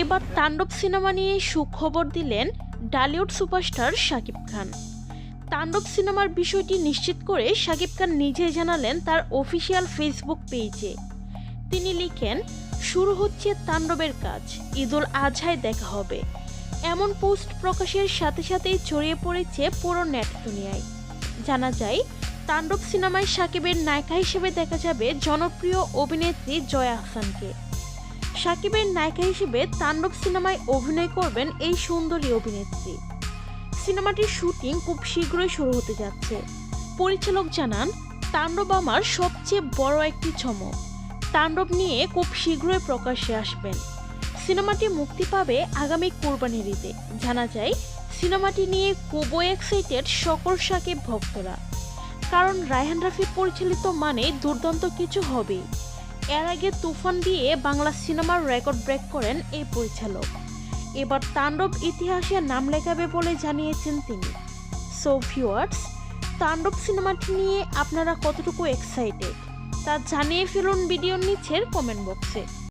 এবার তাণ্ডব সিনেমা নিয়ে সুখবর দিলেন ডালিউড সুপারস্টার শাকিব খান। তাণ্ডব সিনেমার বিষয়টি নিশ্চিত করে শাকিব খান নিজেই জানালেন তার অফিসিয়াল ফেসবুক পেজে। তিনি লিখেন শুরু হচ্ছে তাণ্ডবের কাজ ঈদুল আজহায় দেখা হবে। এমন পোস্ট প্রকাশের সাথে সাথেই ছড়িয়ে পড়েছে পুরো নেট দুনিয়ায়। জানা যায় তাণ্ডব সিনেমায় সাকিবের নায়িকা হিসেবে দেখা যাবে জনপ্রিয় অভিনেত্রী জয়া আহসানকে সাকিবের নায়িকা হিসেবে তাণ্ডব সিনেমায় অভিনয় করবেন এই সুন্দরী অভিনেত্রী। সিনেমাটির শুটিং খুব শীঘ্রই শুরু হতে যাচ্ছে। পরিচালক জানান, তাণ্ডব আমার সবচেয়ে বড় একটি চমক। তাণ্ডব নিয়ে খুব শীঘ্রই প্রকাশ্যে আসবেন। সিনেমাটি মুক্তি পাবে আগামী কোরবানির ঈদে। জানা যায়, সিনেমাটি নিয়ে খুবই এক্সাইটেড সকল সাকিব ভক্তরা। কারণ রায়হান রাফি পরিচালিত মানে দুর্দান্ত কিছু হবেই এর আগে তুফান দিয়ে বাংলা সিনেমার রেকর্ড ব্রেক করেন এই পরিচালক। এবার তাণ্ডব ইতিহাসে নাম লেখাবে বলে জানিয়েছেন তিনি। সো ভিউয়ার্স তাণ্ডব সিনেমাটি নিয়ে আপনারা কতটুকু এক্সাইটেড তা জানিয়ে ফেলুন ভিডিওর নিচের কমেন্ট বক্সে